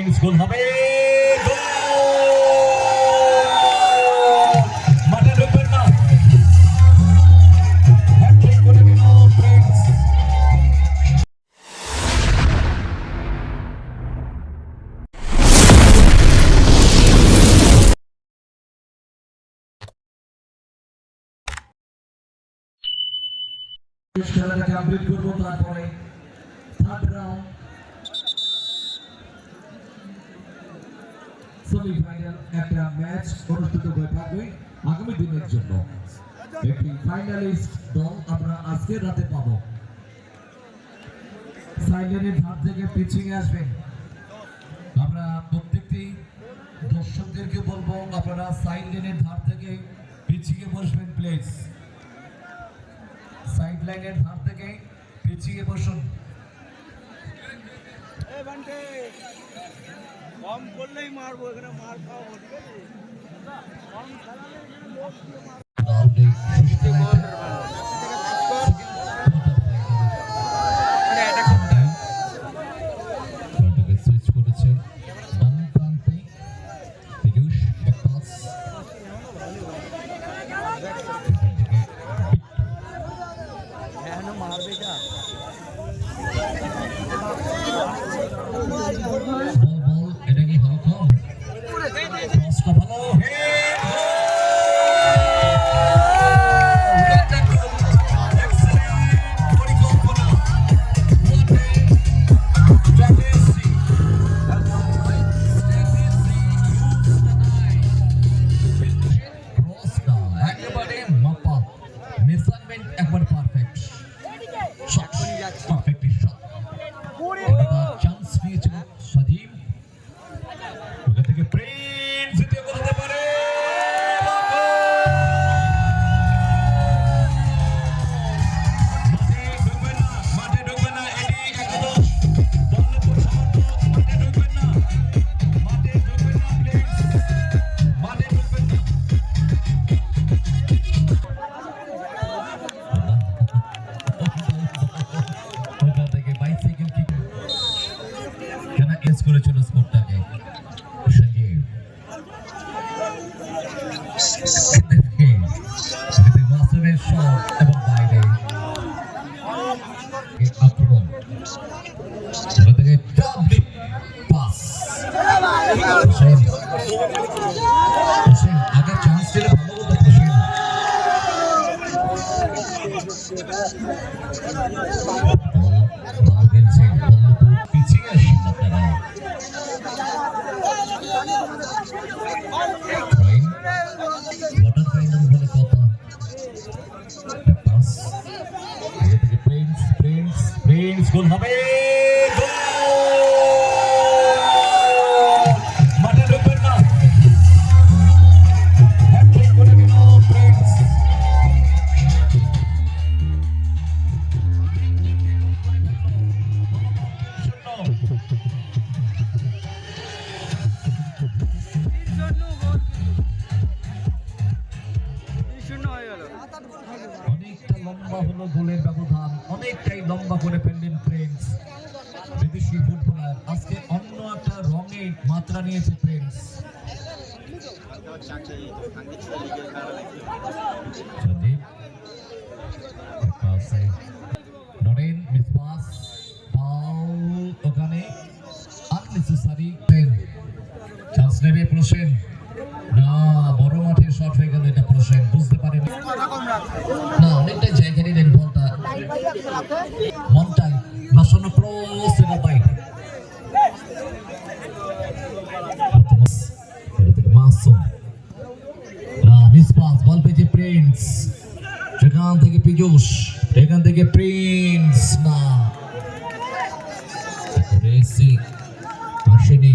হবে গোল! মাঠে ঢুকবেন না। হ্যাটট্রিক করে দিল প্রিন্স খেলাটা কমপ্লিট করব তারপরে থার্ড সেমিফাইনাল একটা ম্যাচ অনুষ্ঠিত হয়ে থাকবে আগামী দিনের জন্য। একটি ফাইনালিস্ট দল আমরা আজকে রাতে পাবো। সাইলেনের ধার থেকে পিচিং আসবেন আমরা প্রত্যেকটি দর্শকদেরকে বলব, আপনারা সাইড লেনের ধার থেকে পিছিয়ে বসবেন প্লিজ সাইড লাইনের ধার থেকে পিছিয়ে বসুন। কম করলেই মারবো এখানে মার খাওয়াবো ঠিক আছে? কম খেলালে এখানে লোক চান্স নিয়েছিল মাসুমের শট এবং বাইরে আক্রমণ থেকে ডাবলি পাস হোসেন হোসেন আগে চান্স দিলে ভালো হতো হোসেন ভালো প্রিন্স গোল হবে। শূন্য। হয়ে গেল। লম্বা হলো গোলের ব্যবধান, অনেকটাই লম্বা করে ফেললেন প্রিন্স। বিদেশি ফুটবলার, আজকে অন্য একটা রঙে মাত্রা নিয়েছে প্রিন্স। নরেন মিসপাস ফাউল ওখানে। আননেসেসারি চান্স নেবে প্রসেন শট হয়ে গেল, এটা প্রসেন বুঝতে পারেনি। না, অনেকটাই জায়গা নিলেন বলটা মনটাই ক্রস এটা বাইরে মাসুম মিসপাস বল পেয়েছে প্রিন্স। সেখান থেকে পীযুষ, এখান থেকে প্রিন্স, না। রেসি, আসেনি।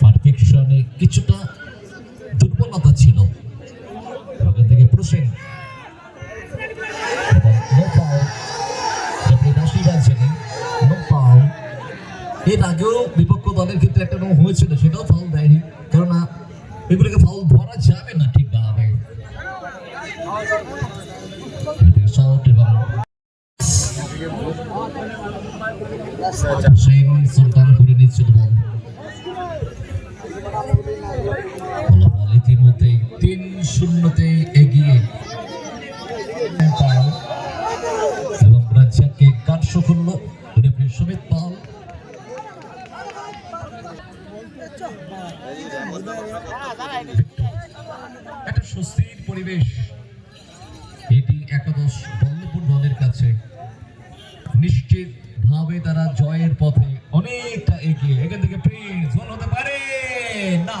পারফেকশনে কিছুটা ছিল। ওখান থেকে প্রসেন এর আগেও বিপক্ষ দলের ক্ষেত্রে একটা হয়েছিল সেটাও ফাউল দেয়নি। কেননা এগুলোকে ফাউল ধরা যাবে না ঠিকভাবে এবং সুলতান করে নিচ্ছিল বল ইতিমধ্যে তিন শূন্যতে এগিয়ে এবং রাজ্জাককে কার্য করল রেফারি সমিত পাল। একটা স্বস্তির পরিবেশ। এটি একাদশ বল্লভপুর দলের কাছে। নিশ্চিত ভাবে তারা জয়ের পথে অনেকটা এগিয়ে। এখান থেকে প্রিন্স গোল হতে পারে। না।